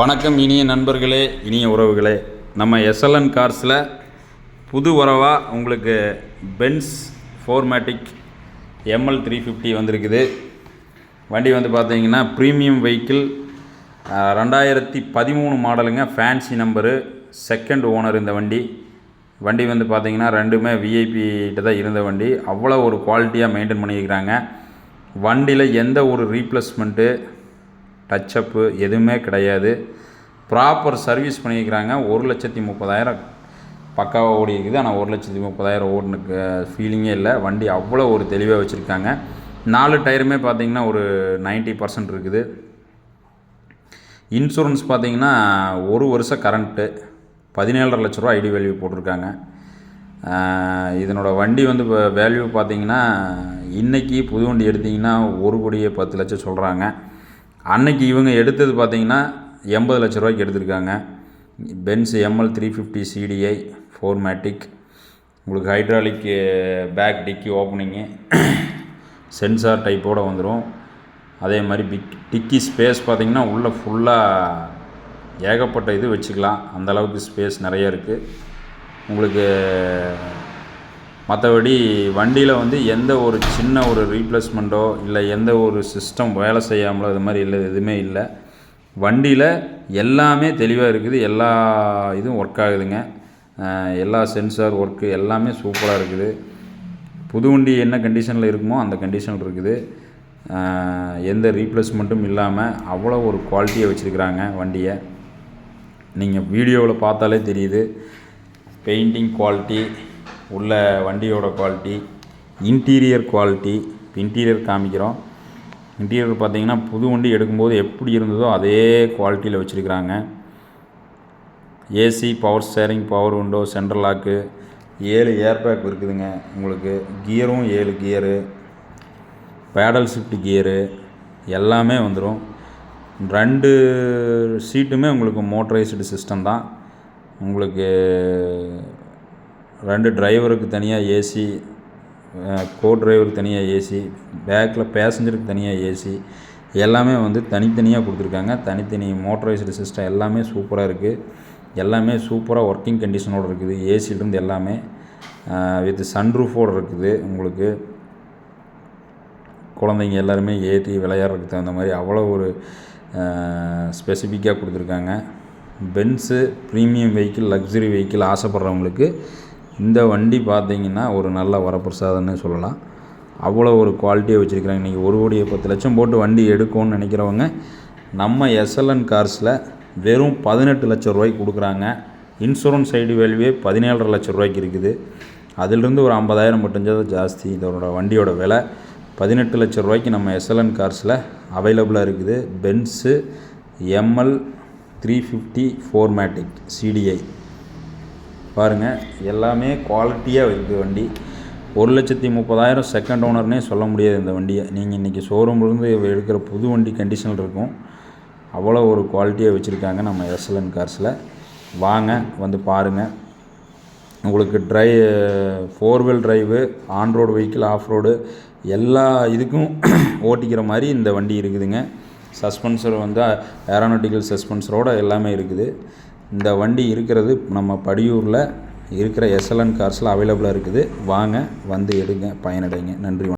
வணக்கம் இனிய நண்பர்களே இனிய உறவுகளே. நம்ம எஸ்எல்என் கார்ஸில் புது உறவாக உங்களுக்கு Benz fourmatic ML three fifty வந்திருக்குது. வண்டி வந்து பார்த்தீங்கன்னா ப்ரீமியம் வெஹிக்கிள் ரெண்டாயிரத்தி பதிமூணு மாடலுங்க ஃபேன்சி நம்பரு செகண்ட் ஓனர் இந்த வண்டி. வண்டி வந்து பார்த்தீங்கன்னா ரெண்டுமே விஐபிகிட்ட தான் இருந்த வண்டி. அவ்வளோ ஒரு குவாலிட்டியாக மெயின்டைன் பண்ணியிருக்கிறாங்க. வண்டியில் எந்த ஒரு ரீப்ளேஸ்மெண்ட்டு டச்சப்பு எதுவுமே கிடையாது. ப்ராப்பர் சர்வீஸ் பண்ணியிருக்கிறாங்க ஒரு லட்சத்தி முப்பதாயிரம் பக்காவாக ஓடி இருக்குது ஆனால் ஒரு லட்சத்தி முப்பதாயிரம் ஓடுனுக்கு ஃபீலிங்கே இல்லை. வண்டி அவ்வளோ ஒரு தெளிவாக வச்சுருக்காங்க. நாலு டயருமே பார்த்தீங்கன்னா ஒரு 90% பர்சன்ட் இருக்குது. இன்சூரன்ஸ் பார்த்திங்கன்னா ஒரு வருஷம் கரண்ட்டு பதினேழரை லட்ச ரூபா ஐடி வேல்யூ போட்டிருக்காங்க. இதனோட வண்டி வந்து இப்போ வேல்யூ பார்த்தீங்கன்னா இன்றைக்கி புது வண்டி எடுத்திங்கன்னா ஒரு கோடியே பத்து லட்சம் சொல்கிறாங்க அன்னைக்கு இவங்க எடுத்தது பார்த்தீங்கன்னா எண்பது லட்ச ரூபாய்க்கு எடுத்திருக்காங்க. Benz ML three fifty CDI fourmatic உங்களுக்கு hydraulic back dicky opening sensor டைப்போடு வந்துடும் அதே மாதிரி பிக் டிக்கி ஸ்பேஸ் பார்த்தீங்கன்னா உள்ளே ஃபுல்லாக ஏகப்பட்ட இது வச்சுக்கலாம். அந்த அளவுக்கு ஸ்பேஸ் நிறைய இருக்குது உங்களுக்கு மற்றபடி வண்டியில் வந்து எந்த ஒரு சின்ன ஒரு ரீப்ளேஸ்மெண்ட்டோ இல்லை எந்த ஒரு சிஸ்டம் வேலை செய்யாமலோ இது மாதிரி இல்லை எதுவுமே இல்லை. வண்டியில் எல்லாமே தெளிவாக இருக்குது. எல்லா இதுவும் ஒர்க் ஆகுதுங்க. எல்லா சென்சார் ஒர்க்கு எல்லாமே சூப்பராக இருக்குது. புது வண்டி என்ன கண்டிஷனில் இருக்குமோ அந்த கண்டிஷனில் இருக்குது. எந்த ரீப்ளேஸ்மெண்ட்டும் இல்லாமல் அவ்வளோ ஒரு குவாலிட்டியை வச்சுருக்குறாங்க வண்டியை. நீங்கள் வீடியோவில் பார்த்தாலே தெரியுது. பெயிண்டிங் குவாலிட்டி உள்ள வண்டியோட குவாலிட்டி இன்டீரியர் குவாலிட்டி இன்டீரியர் காமிக்கிறோம். இன்டீரியர் பார்த்தீங்கன்னா புது வண்டி எடுக்கும்போது எப்படி இருந்ததோ அதே குவாலிட்டியில் வச்சுருக்குறாங்க. AC power steering power window central lock ஏழு ஏர் பேக் இருக்குதுங்க உங்களுக்கு. கியரும் ஏழு கியரு பேடல் ஷிஃப்ட் கியரு எல்லாமே வந்துடும் ரெண்டு சீட்டுமே உங்களுக்கு மோட்டரைஸ்டு சிஸ்டம் தான். உங்களுக்கு ரெண்டு டிரைவருக்கு தனியாக ஏசி கோ டிரைவருக்கு தனியாக ஏசி பேக்கில் பேசஞ்சருக்கு தனியாக ஏசி எல்லாமே வந்து தனித்தனியாக கொடுத்துருக்காங்க. தனித்தனி மோட்டரைஸ்டு சிஸ்டம் எல்லாமே சூப்பராக இருக்குது எல்லாமே சூப்பராக ஒர்க்கிங் கண்டிஷனோடு இருக்குது. ஏசிலிருந்து எல்லாமே வித் சன்ரூஃபோடு இருக்குது உங்களுக்கு. குழந்தைங்க எல்லாருமே ஏற்றி விளையாடுறதுக்கு தகுந்த மாதிரி அவ்வளோ ஒரு ஸ்பெசிஃபிக்காக கொடுத்துருக்காங்க. Benz premium vehicle luxury vehicle ஆசைப்பட்றவங்களுக்கு இந்த வண்டி பார்த்தீங்கன்னா ஒரு நல்ல வரப்பிரசாதம்னு சொல்லலாம். அவ்வளோ ஒரு குவாலிட்டியாக வச்சுருக்கிறாங்க. இன்றைக்கி ஒரு கோடியே பத்து லட்சம் போட்டு வண்டி எடுக்கணும்னு நினைக்கிறவங்க நம்ம எஸ்எல்என் கார்ஸில் வெறும் பதினெட்டு லட்சம் ரூபாய்க்கு கொடுக்குறாங்க. இன்சூரன்ஸ் ஐடி வேல்யூவே பதினேழரை லட்சம் ரூபாய்க்கு இருக்குது. அதிலிருந்து ஒரு ஐம்பதாயிரம் மட்டும்தான் ஜாஸ்தி. இதோட வண்டியோட விலை பதினெட்டு லட்ச ரூபாய்க்கு நம்ம எஸ்எல்என் கார்ஸில் அவைலபிளாக இருக்குது. Benz ML three fifty fourmatic CDI பாருங்கள் எல்லாமே குவாலிட்டியாக இருக்குது வண்டி. ஒரு லட்சத்தி முப்பதாயிரம் செகண்ட் ஓனர்னே சொல்ல முடியாது இந்த வண்டியை. நீங்கள் இன்றைக்கி ஷோரூம்லேருந்து எடுக்கிற புது வண்டி கண்டிஷனில் இருக்கும். அவ்வளோ ஒரு குவாலிட்டியாக வச்சுருக்காங்க நம்ம எஸ்எல்என் கார்ஸில் வாங்க வந்து பாருங்கள் உங்களுக்கு try four wheel drive on road vehicle off road எல்லா இதுக்கும் ஓட்டிக்கிற மாதிரி இந்த வண்டி இருக்குதுங்க. சஸ்பென்சர் வந்து ஏரோனாட்டிக்கல் சஸ்பென்சரோடு எல்லாமே இருக்குது. இந்த வண்டி இருக்கிறது நம்ம படியூரில் இருக்கிற எஸ்எல்என் கார்ஸில் அவைலபிளாக இருக்குது. வாங்க வந்து எடுங்க பயனடைங்க. நன்றி வணக்கம்.